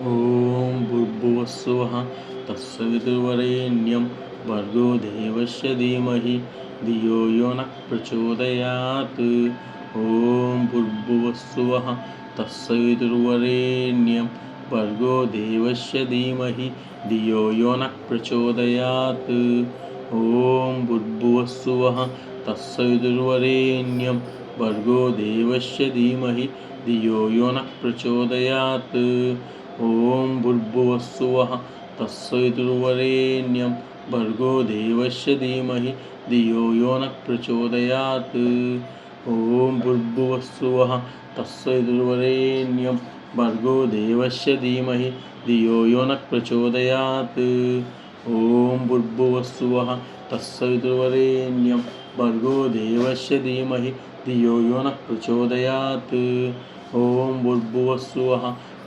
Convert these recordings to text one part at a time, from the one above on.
ഓം ഭുർഭുവസ്വ തസ്സവിതുവരേണ്യം ഭർഗോ ദേവസ്യ ധീമഹി ധിയോ യോ ന പ്രചോദയാത് ഓം ഭുർഭുവസ്വ തസ്സവിതുർവരേണ്യം ഭർഗോ ദേവസ്യ ധീമഹി ധിയോ യോ ന പ്രചോദയാത് ഓം ഭുർഭുവസ്വ തസ്സവിതുർവരേണ്യം ഭർഗോ ദേവസ്യ ധീമഹി ധിയോ യോ ന പ്രചോദയാത് ഓം ഭുർഭുവസ്സുവ തസ്സൈ തുർവരേണ്യം ഭർഗോ ദേവശ ധീമഹി ധിയോ യോ ന പ്രചോദയാത്. ഓം ഭുർഭുവസ്സുവ തസ്സൈ തുർവരേണ്യം ഭർഗോ ദേവശ ധീമഹി ധിയോ യോ ന പ്രചോദയാത്. ഓം ഭുർഭുവസ്സുവ തസ്സൈ തുർവരേണ്യം ഭർഗോ ദേവശ ധീമഹി ധിയോ യോ ന പ്രചോദയാത്. ഓം ഭുർഭുവസ്സുവ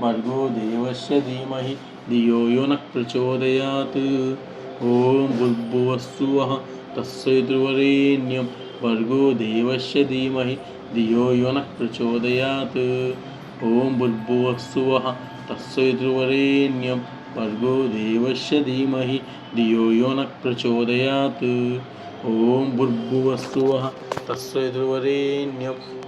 भर्गो देवस्य धीमहि, धियो यो नः प्रचोदयात्। ॐ भूर्भुवस्सुवः तत्सवितुर्वरेण्यं भर्गो देवस्य धीमहि, धियो यो नः प्रचोदयात्। ॐ भूर्भुवस्सुवः तत्सवितुर्वरेण्यं भर्गो देवस्य धीमहि, धियो यो नः प्रचोदयात्। ॐ भूर्भुवस्सुवः तत्सवितुर्वरेण्यं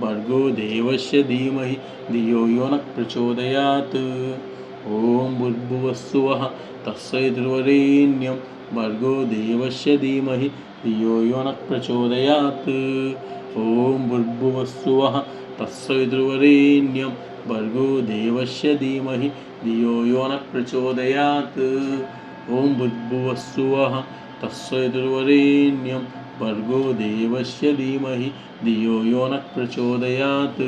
ഭർഗോ ദേവസ്യ ധീമഹി ധിയോ യോ ന പ്രചോദയാത്. ഓം ഭുർഭുവസ്സുവ തസ്സൈ ധ്രുവരേണ്യം. ഭർഗോ ദേവസ്യ ധീമഹി ധിയോ യോ ന പ്രചോദയാത്. ഓം ഭുർഭുവസ്സുവ തസ്സൈ ധ്രുവരേണ്യം. ഭർഗോ ദേവസ്യ ധീമഹി ധിയോ യോ ന പ്രചോദയാത്. ഓം ഭുർഭുവസ്സുവ തസ്സൈ ധ്രുവരേണ്യം. भर्गो देवस्य धीमहि धियो यो नः प्रचोदयात्।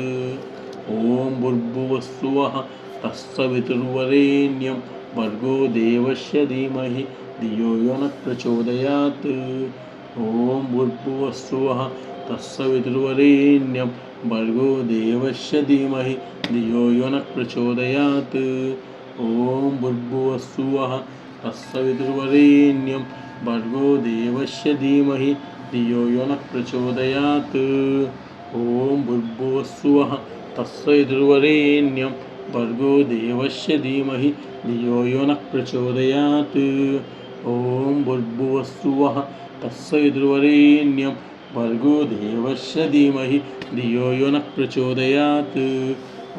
ॐ भूर्भुवस्सुवः तत्सवितुर्वरेण्यं भर्गो देवस्य धीमहि धियो यो नः प्रचोदयात्। ॐ भूर्भुवस्सुवः तत्सवितुर्वरेण्यं भर्गो देवस्य धीमहि धियो यो नः प्रचोदयात्। ॐ भूर्भुवस्सुवः तत्सवितुर्वरेण्यं भर्गो देवस्य धीमहि धियो यो नः प्रचोदयात्। ॐ भूर्भुवस्सुवः भर्गो देवस्य धीमहि। धियो यो नः प्रचोदयात्। ॐ भूर्भुवस्सुवः तत्सवितुर्वरेण्यं भर्गो देवस्य धीमहि। धियो यो नः प्रचोदयात्।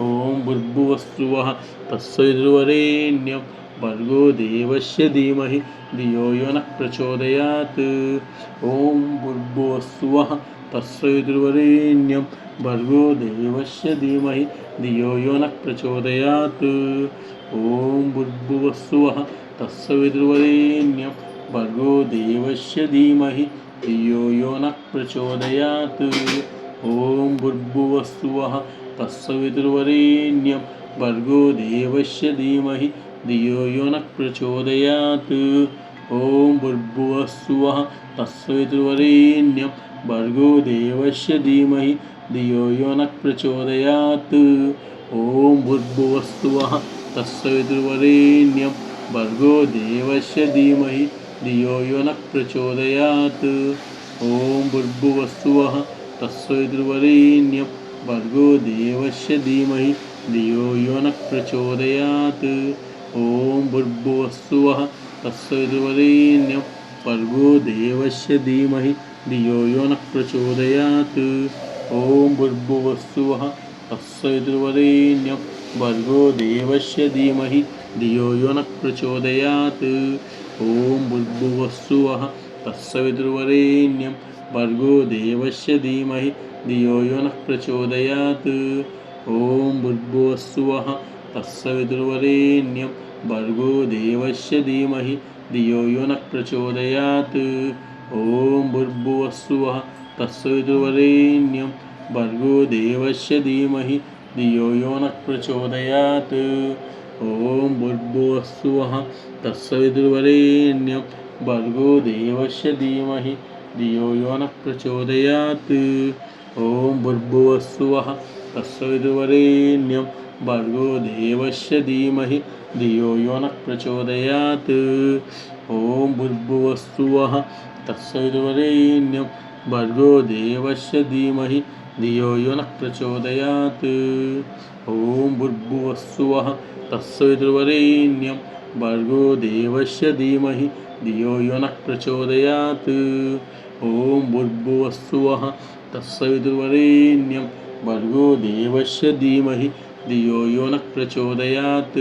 ॐ भूर्भुवस्सुवः तत्सवितुर्वरेण्यं भर्गो देवस्य धीमहि धियो यो नः प्रचोदयात् ॐ भूर्भुवस्सुवः तत्सवितुर्वरेण्यं भर्गो देवस्य धीमहि धियो यो नः प्रचोदयात् ॐ भूर्भुवस्सुवः तत्सवितुर्वरेण्यं भर्गो देवस्य धीमहि धियो यो नः प्रचोदयात् ॐ भूर्भुवस्सुवः तत्सवितुर्वरेण्यं भर्गो देवस्य धीमहि धियो यो नः प्रचोदयात् ॐ भूर्भुवस्सुवः तत्सवितुर्वरेण्यं भर्गो देवस्य धीमहि धियो यो नः प्रचोदयात् ॐ भूर्भुवस्सुवः तत्सवितुर्वरेण्यं भर्गो देवस्य धीमहि धियो यो नः प्रचोदयात् ॐ भूर्भुवस्सुवः तत्सवितुर्वरेण्यं भर्गो देवस्य धीमहि धियो यो नः प्रचोदयात् ഓം ഭുർഭുവസ്സുവ തസ്സരുവരേണ്യം ഭർഗോ ദേവസ്യ ധീമഹി. ധിയോ യോ ന പ്രചോദയാത്. ഓം ഭുർഭുവസ്സുവ തസ്സരുവരേണ്യം ഭർഗോ ദേവസ്യ ധീമഹി. ധിയോ യോ ന പ്രചോദയാത്. ഓം ഭുർഭുവസ്സുവ തസ്സവിതുർവരേണ്യം ഭർഗോ ദേവസ്യ ധീമഹി. ധിയോ യോ ന പ്രചോദയാത്. ഓം ഭുർഭുവസ്സുവ തസ്സവിതുർവരേണ്യം. ഭർഗോ ദേവസ്യ ധീമഹി. ധിയോ യോ ന പ്രചോദയാത്. ഓം ഭുർഭുവസ്സുവ. തസ്സവിതുർവരേണ്യം. ഭർഗോ ദേവസ്യ ധീമഹി. ധിയോ യോ ന പ്രചോദയാത്. ഓം ഭുർഭുവസ്സുവ. തസ്സവിതുർവരേണ്യം. ഭർഗോ ദേവസ്യ ധീമഹി. ധിയോ യോ ന പ്രചോദയാത്. ഓം ഭുർഭുവസ്സുവ. തസ്സവിതുർവരേണ്യം. भर्गो देवस्य धीमहि धियो यो नः प्रचोदयात्। ॐ भुर्भुवस्सुवः तत्सवितुर्वरेण्यं भर्गो देवस्य धीमहि धियो यो नः प्रचोदयात्। ॐ भुर्भुवस्सुवः तत्सवितुर्वरेण्यं भर्गो देवस्य धीमहि धियो यो नः प्रचोदयात्। ॐ भुर्भुवस्सुवः तत्सवितुर्वरेण्यं भर्गो देवस्य धीमहि धियो यो नः प्रचोदयात्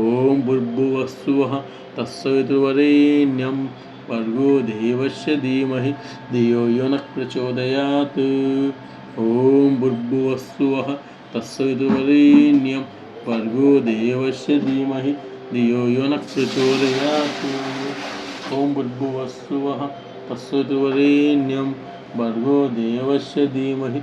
ॐ भुर्भुवस्सुवः तत्सवितुर्वरेण्यं भर्गो देवस्य धीमहि धियो यो नः प्रचोदयात् ॐ भुर्भुवस्सुवः तत्सवितुर्वरेण्यं भर्गो देवस्य धीमहि धियो यो नः प्रचोदयात् ॐ भुर्भुवस्सुवः तत्सवितुर्वरेण्यं भर्गो देवस्य धीमहि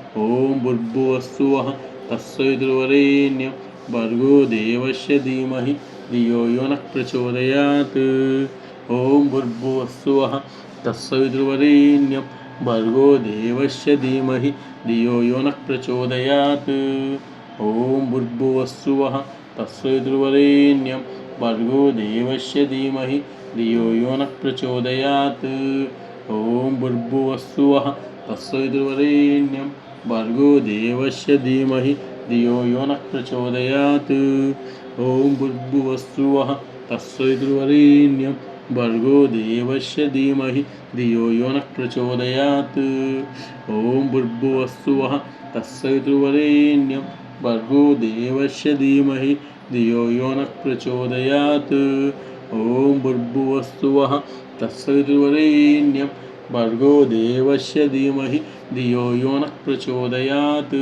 ഓം ഭുർഭുവസ്തുവ തസ്സൈതൃവരേണ്യം ഭർഗോ ദേവസ്യ ധീമഹി ധിയോ യോ പ്രചോദയാത്. ഓം ഭുർഭുവസ്തുവ തസ്സൈതൃവരേണ്യം ഭർഗോ ദേവസ്യ ധീമഹി ധിയോ യോ പ്രചോദയാത്. ഓം ഭുർഭുവസ്തുവ തസ്സൈതൃവരേണ്യം ഭർഗോ ദേവസ്യ ധീമഹി ധിയോ യോ പ്രചോദയാത്. ഓം ഭുർഭുവസ്തുവ തസ്സൈതൃവരേണ്യം भर्गो देवस्य धीमहि धियो यो नः प्रचोदयात्। ॐ भुर्भुवस्सुवः तत्सवितुर्वरेण्यं भर्गो देवस्य धियो यो नः प्रचोदयात्। ॐ भुर्भुवस्सुवः तत्सवितुर्वरेण्यं भर्गो देवस्य धीमहि धियो यो नः प्रचोदयात्। ॐ भुर्भुवस्सुवः तत्सवितुर्वरेण्यं भर्गो देवस्य धीमहि धियो यो नः प्रचोदयात्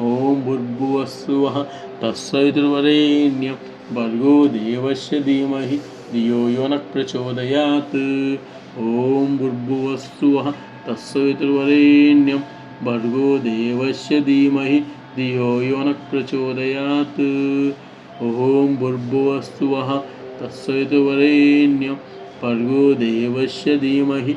ॐ भुर्भुवस्सुवः तत्सवितुर्वरेण्यं भर्गो देवस्य धीमहि धियो यो नः प्रचोदयात् ॐ भुर्भुवस्सुवः तत्सवितुर्वरेण्यं भर्गो देवस्य धीमहि धियो यो नः प्रचोदयात् ॐ भुर्भुवस्सुवः तत्सवितुर्वरेण्यं भर्गो देवस्य धीमहि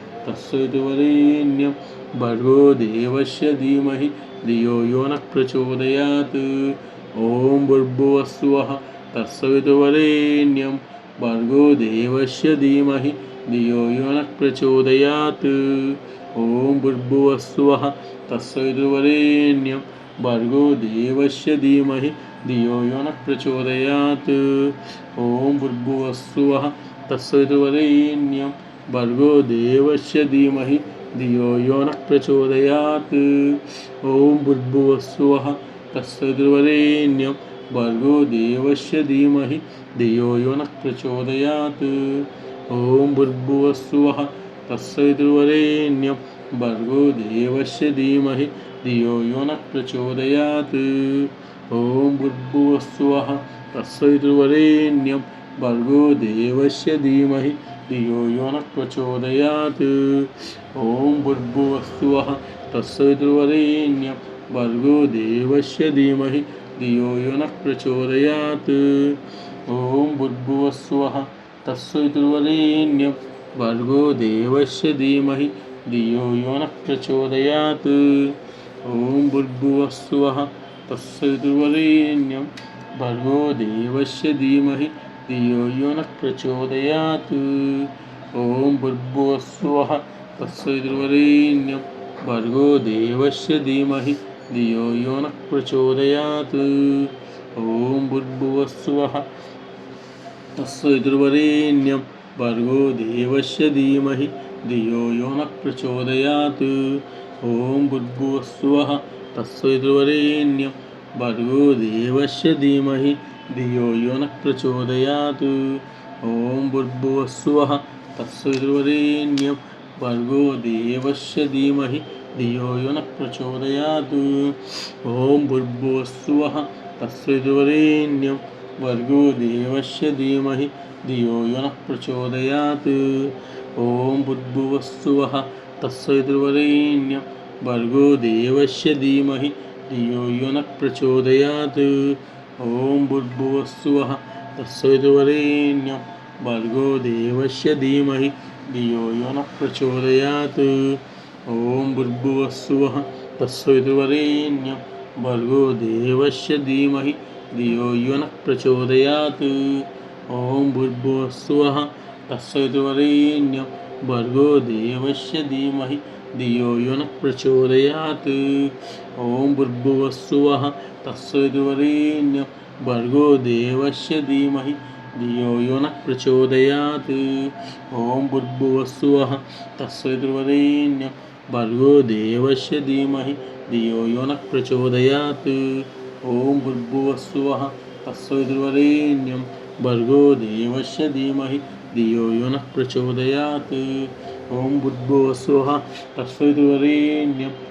तत्सवितुर्वरेण्यं भर्गो देवस्य धीमहि धियो यो नः प्रचोदयात् ॐ भुर्भुवस्सुवः तत्सवितुर्वरेण्यं भर्गो देवस्य धीमहि धियो यो नः प्रचोदयात् ॐ भुर्भुवस्सुवः तत्सवितुर्वरेण्यं भर्गो देवस्य धीमहि धियो यो नः प्रचोदयात् ॐ भुर्भुवस्सुवः तत्सवितुर्वरेण्यं भर्गो देवस्य धीमहि, धियो यो नः प्रचोदयात्। ॐ भुर्भुवस्सुवः तत्सवितुर्वरेण्यं भर्गो देवस्य धीमहि, धियो यो नः प्रचोदयात्। ॐ भुर्भुवस्सुवः तत्सवितुर्वरेण्यं भर्गो देवस्य धीमहि, धियो यो नः प्रचोदयात्। ॐ भुर्भुवस्सुवः तत्सवितुर्वरेण्यं भर्गो देवस्य धीमहि धियो यो नः प्रचोदयात्। ॐ भुर्भुवस्सुवः तत्सवितुर्वरेण्यं भर्गो देवस्य धीमहि धियो यो नः प्रचोदयात्। ॐ भुर्भुवस्सुवः तत्सवितुर्वरेण्यं भर्गो देवस्य धीमहि धियो यो नः प्रचोदयात्। ॐ भुर्भुवस्सुवः तत्सवितुर्वरेण्यं भर्गो देवस्य धीमहि धियो यो नः प्रचोदयात्। ॐ भूर्भुवस्वः तस्य भर्गो देवस्य धीमहि। धियो यो नः प्रचोदयात्। ॐ भूर्भुवस्वः तस्य भर्गो देवस्य धीमहि। धियो यो नः प्रचोदयात्। ॐ भूर्भुवस्वः तस्य भर्गो देवस्य धीमहि। धियो यो नः प्रचोदयात्। ॐ भूर्भुवस्सुवः तत्सुर्वरेण्यं भर्गो देवस्य धीमहि। धियो यो नः प्रचोदयात्। ॐ भूर्भुवस्सुवः तत्सुर्वरेण्यं भर्गो देवस्य धीमहि। धियो यो नः प्रचोदयात्। ॐ भूर्भुवस्सुवः तत्सुर्वरेण्यं भर्गो देवस्य धीमहि। धियो यो नः प्रचोदयात्। ॐ भूर्भुवस्सुवः तत्सवितुवरेण्यं। भर्गो देवस्य धीमहि धियो यो न प्रचोदयात्। ॐ भूर्भुवस्सुवः तत्सवितुवरेण्यं। भर्गो देवस्य धीमहि धियो यो न प्रचोदयात्। ॐ भूर्भुवस्सुवः तत्सवितुवरेण्यं। भर्गो देवस्य धीमहि धियो यो न प्रचोदयात्। ॐ भूर्भुवस्सुवः तस्सुर्वरेण्य भर्गो देवस्य धीमहि। धियो यो न प्रचोदयात्। ॐ भूर्भुवस्सुवः तस्सुर्वरेण्य भर्गो देवस्य धीमहि। धियो यो न प्रचोदयात्। ॐ भूर्भुवस्सुवः तस्सुर्वरेण्यं भर्गो देवस्य धीमहि। धियो यो न प्रचोदयात्। ॐ भूर्भुवस्सुवः तस्सुर्वरेण्यं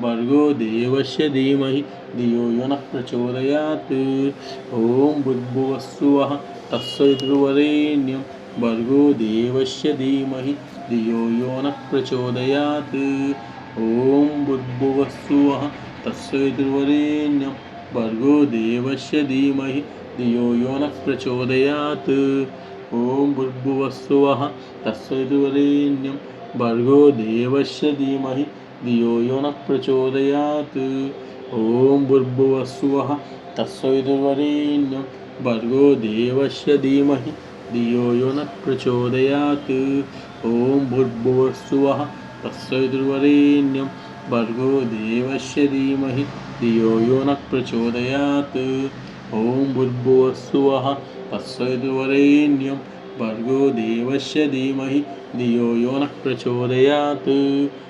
भर्गो देवस्य धीमहि, धियो यो नः प्रचोदयात्। ॐ भुद्भुवस्सु वः तस्सवितुर्वरेण्यं भर्गो देवस्य धीमहि, धियो यो नः प्रचोदयात्। ॐ बुद्भुवस्सु वः तस्सवितुर्वरेण्यं भर्गो देवस्य धीमहि, धियो यो नः प्रचोदयात्। ॐ बुद्भुवस्सु वः तस्सवितुर्वरेण्यं भर्गो देवस्य धीमहि ധീമഹി ധിയോ യോ ന പ്രചോദയാത്. ഓം ഭുർഭുവസ്വഃ തസ്സവിതുർവരേണ്യം ഭർഗോ ദേവസ്യ ധീമഹി. ധിയോ യോ ന പ്രചോദയാത്. ഓം ഭുർഭുവസ്വഃ തസ്സവിതുർവരേണ്യം ഭർഗോ ദേവസ്യ ധീമഹി. ധിയോ യോ ന പ്രചോദയാത്. ഓം ഭുർഭുവസ്വഃ തസ്സവിതുർവരേണ്യം ഭർഗോ ദേവസ്യ ധീമഹി. ധിയോ യോ ന പ്രചോദയാത്. ഓം ഭുർഭുവസ്വഃ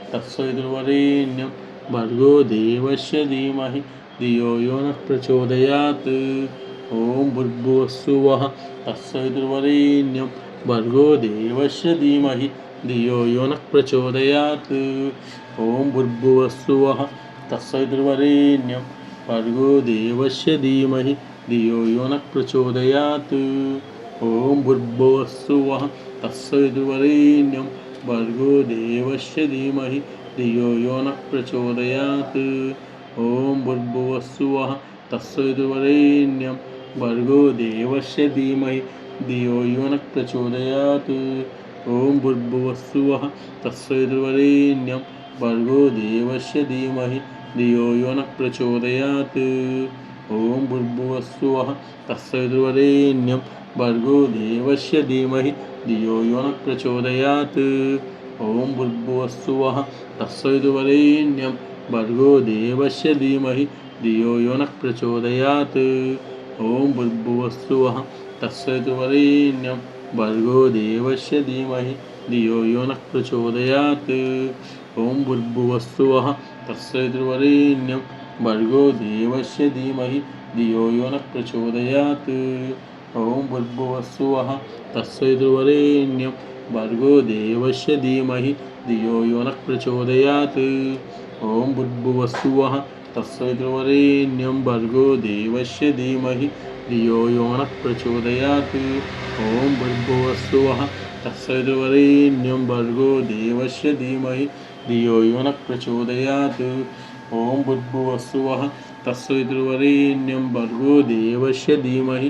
ദേവസ്യ ധീമഹി ധിയോ യോ ന പ്രചോദയാത് ഓം ഭുർഭുവസ്വഃ തസ്സവിതുർവരേണ്യം ഭർഗോ ദേവസ്യ ധീമഹി ധിയോ യോ ന പ്രചോദയാത്. ഓം ഭുർഭുവസ്വഃ തസ്വരേണ്യം ഭർഗോ ദേവസ്യ ധീമഹി ധിയോ യോ ന പ്രചോദയാത്. ഓം ഭുർഭുവസ്വഃ തസ്വരേണ്യം ഭർഗോ ദേവസ്യ ധീമഹി ധിയോ യോ ന പ്രചോദയാത്. ഓം ഭുർഭുവസ്വഃ തസ്സവിതുർവരേണ്യം ഭർഗോ ദേവസ്യ ധീമഹി ധിയോ യോ ന പ്രചോദയാത്. ഓം ഭുർഭുവസ്വഃ തസ്സവിതുർവരേണ്യം ഭർഗോ ദേവസ്യ ധീമഹി ധിയോ യോ ന പ്രചോദയാത്. ഓം ഭുർഭുവസ്വഃ തസ്സവിതുർവരേണ്യം ഭർഗോ ദേവസ്യ ധീമഹി ധിയോ യോ ന പ്രചോദയാത്. ഓം ഭുർഭുവസ്വഃ തസ്സവിതുർവരേണ്യം ഭർഗോ ദേവസ്യ ധീമഹി ധിയോ യോ ന പ്രചോദയാത്. ഓം ഭുർഭുവസ്വഃ തസ്സവിതുർവരേണ്യം ഭർഗോ ദേവസ്യ ധീമഹി ധിയോ യോ ന പ്രചോദയാത്. ഓം ഭുർഭുവസ്സുവഃ തസ്സവിതുവരേണ്യം ഭർഗോ ദേവസ്യ ധീമഹി ധിയോ യോ ന പ്രചോദയാത്. ഓം ഭുർഭുവസ്സുവഃ തസ്സവിതുവരേണ്യം ഭർഗോ ദേവസ്യ ധീമഹി ധിയോ യോ ന പ്രചോദയാത്. ഓം ഭുർഭുവസ്സുവഃ തസ്സവിതുവരേണ്യം ओं भूर्भुवस्सुवः तस्मै ध्रुवरेण्यं भर्गो देवस्य धीमह धियो यो न प्रचोदयात्। ओं भूर्भुवस्सुवः तस्मै ध्रुवरेण्यं भर्गो देवस्य धीमह धियो यो न प्रचोदयात्। ओं भूर्भुवस्सुवः तस्मै ध्रुवरेण्यं भर्गो देवस्य धीमह धियो यो न प्रचोदयात्। ओं भूर्भुवस्सुवः तस्मै भर्गो देवस्य धीमह